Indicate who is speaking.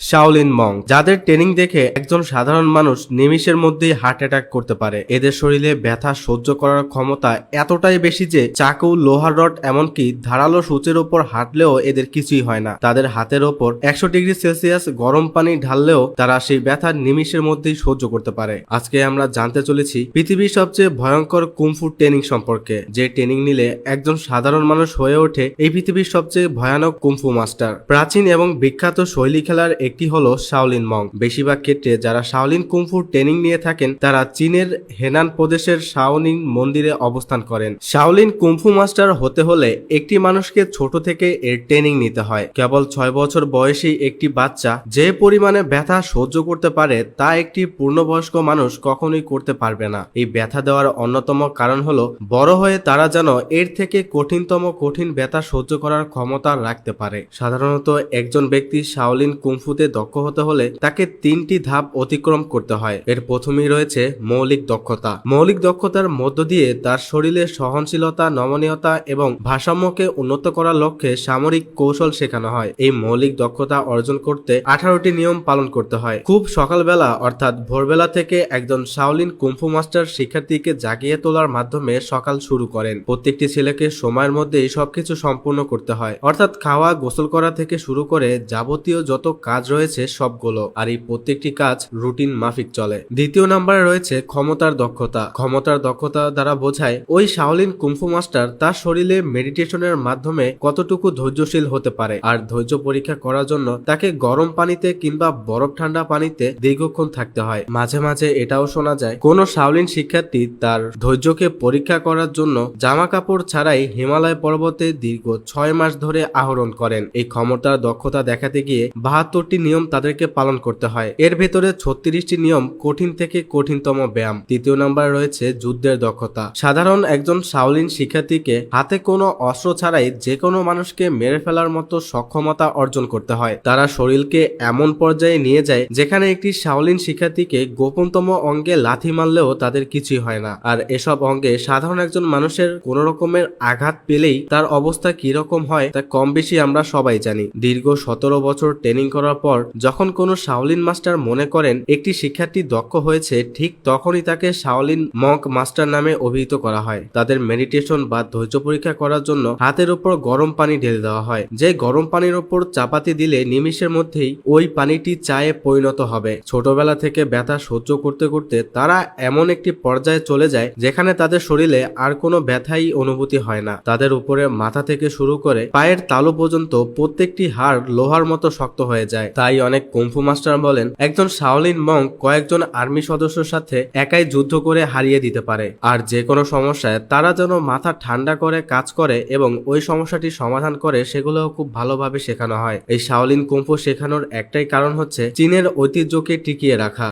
Speaker 1: শাওলিন মং যাদের ট্রেনিং দেখে একজন সাধারণ মানুষ নিমিষের মধ্যেই হার্ট অ্যাটাক করতে পারে। এদের শরীরে ব্যথা সহ্য করার ক্ষমতা এতটাই বেশি যে চাকু, লোহার রড, এমনকি ধারালো সূচের ওপর হাঁটলেও এদের কিছুই হয় না। তাদের হাতের ওপর একশো ডিগ্রি সেলসিয়াস গরম পানি ঢাললেও তারা সেই ব্যথা নিমিষের মধ্যেই সহ্য করতে পারে। আজকে আমরা জানতে চলেছি পৃথিবীর সবচেয়ে ভয়ঙ্কর কুমফু ট্রেনিং সম্পর্কে, যে ট্রেনিং নিলে একজন সাধারণ মানুষ হয়ে ওঠে এই পৃথিবীর সবচেয়ে ভয়ানক কুমফু মাস্টার প্রাচীন এবং বিখ্যাত শৈলী খেলার একটি হলো শাওলিন মং বেশিরভাগ ক্ষেত্রে যারা শাওলিন কুমফু ট্রেনিং নিয়ে থাকেন, তারা চীনের হেনান প্রদেশের শাওলিন মন্দিরে অবস্থান করেন। শাওলিন কুমফু মাস্টার হতে হলে একটি মানুষকে ছোট থেকে এর ট্রেনিং নিতে হয়। কেবল ছয় বছর বয়সী একটি বাচ্চা যে পরিমাণে ব্যথা সহ্য করতে পারে, তা একটি পূর্ণবয়স্ক মানুষ কখনোই করতে পারবে না। এই ব্যথা দেওয়ার অন্যতম কারণ হলো, বড় হয়ে তারা যেন এর থেকে কঠিনতম কঠিন ব্যথা সহ্য করার ক্ষমতা রাখতে পারে। সাধারণত একজন ব্যক্তি শাওলিন কুমফুতে দক্ষ হতে হলে তাকে তিনটি ধাপ অতিক্রম করতে হয়। এর প্রথমেই রয়েছে মৌলিক দক্ষতা। মৌলিক দক্ষতার মধ্য দিয়ে তার শরীরে সহনশীলতা, নমনীয়তা এবং ভারসাম্যকে উন্নত করার লক্ষ্যে সামরিক কৌশল শেখানো হয়। এই মৌলিক দক্ষতা অর্জন করতে আঠারোটি নিয়ম পালন করতে হয়। খুব সকালবেলা অর্থাৎ ভোরবেলা থেকে একজন শাওলিন কুম্ফু মাস্টার শিক্ষার্থীকে জাগিয়ে তোলার মাধ্যমে সকাল শুরু করেন। প্রত্যেকটি ছেলেকে সময়ের মধ্যেই সবকিছু সম্পূর্ণ করতে হয়। অর্থাৎ খাওয়া, গোসল করা থেকে শুরু করে যাবতীয় যত কাজ রয়েছে সবগুলো, আর এই প্রত্যেকটি কাজ রুটিন মাফিক চলে। দ্বিতীয় নাম্বারে রয়েছে ক্ষমতার দক্ষতা। ক্ষমতার দক্ষতা দ্বারা বোঝায় ওই শাওলিন কুম্ফু মাস্টার তার শরীরে মেডিটেশনের মাধ্যমে কতটুকু ধৈর্যশীল হতে পারে, আর ধৈর্য পরীক্ষা করার জন্য তাকে গরম পানিতে কিংবা বরফ ঠান্ডা পানিতে দীর্ঘক্ষণ থাকতে হয়। মাঝে মাঝে এটাও শোনা যায়, কোন শাওলিন শিক্ষার্থী তার ধৈর্যকে পরীক্ষা করার জন্য জামা কাপড় ছাড়াই হিমালয় পর্বতে দীর্ঘ ছয় মাস ধরে আহরণ করেন। এই ক্ষমতার দক্ষতা দেখাতে গিয়ে বাহাত্তরটি নিয়ম তাদেরকে পালন করতে হয়। এর ভেতরে ছত্রিশটি নিয়ম কঠিন থেকে কঠিনতম ব্যায়াম। তৃতীয় নম্বরে রয়েছে যুদ্ধের দক্ষতা। সাধারণ একজন শাওলিন শিক্ষার্থীকে হাতে কোনো অস্ত্র ছাড়াই যে কোনো মানুষকে মেরে ফেলার মতো সক্ষমতা অর্জন করতে হয়। তারা শরীরকে এমন পর্যায়ে নিয়ে যায় যেখানে একটি শাওলিন শিক্ষার্থীকে গোপনতম অঙ্গে লাথি মারলেও তাদের কিছুই হয় না। আর এসব অঙ্গে সাধারণ একজন মানুষের কোন রকমের আঘাত পেলেই তার অবস্থা কি রকম হয় তা কম বেশি আমরা সবাই জানি। দীর্ঘ সতেরো বছর ট্রেনিং করার পর যখন কোনো শাওলিন মাস্টার মনে করেন একটি শিক্ষার্থী দক্ষ হয়েছে, ঠিক তখনই তাকে শাওলিন মক মাস্টার নামে অভিহিত করা হয়। তাদের মেডিটেশন বা ধৈর্য পরীক্ষা করার জন্য হাতের উপর গরম পানি ঢেলে দেওয়া হয়। যে গরম পানির উপর চাপাতি দিলে নিমিষের মধ্যেই ওই পানিটি চায়ে পরিণত হবে। ছোটবেলা থেকে ব্যথা সহ্য করতে করতে তারা এমন একটি পর্যায়ে চলে যায়, যেখানে তাদের শরীরে আর কোনো ব্যথাই অনুভূতি হয় না। তাদের উপরে মাথা থেকে শুরু করে পায়ের তালু পর্যন্ত প্রত্যেকটি হাড় লোহার মতো শক্ত হয়ে যায়। তাই অনেক কুম্ফু মাস্টার বলেন, একজন শাওলিন মং কয়েকজন আর্মি সদস্যের সাথে একাই যুদ্ধ করে হারিয়ে দিতে পারে। আর যে কোনো সমস্যায় তারা যেন মাথা ঠান্ডা করে কাজ করে এবং ওই সমস্যাটি সমাধান করে সেগুলো খুব ভালোভাবে শেখানো হয়। এই শাওলিন কুম্ফু শেখানোর একটাই কারণ হচ্ছে, চীনের ঐতিহ্যকে টিকিয়ে রাখা।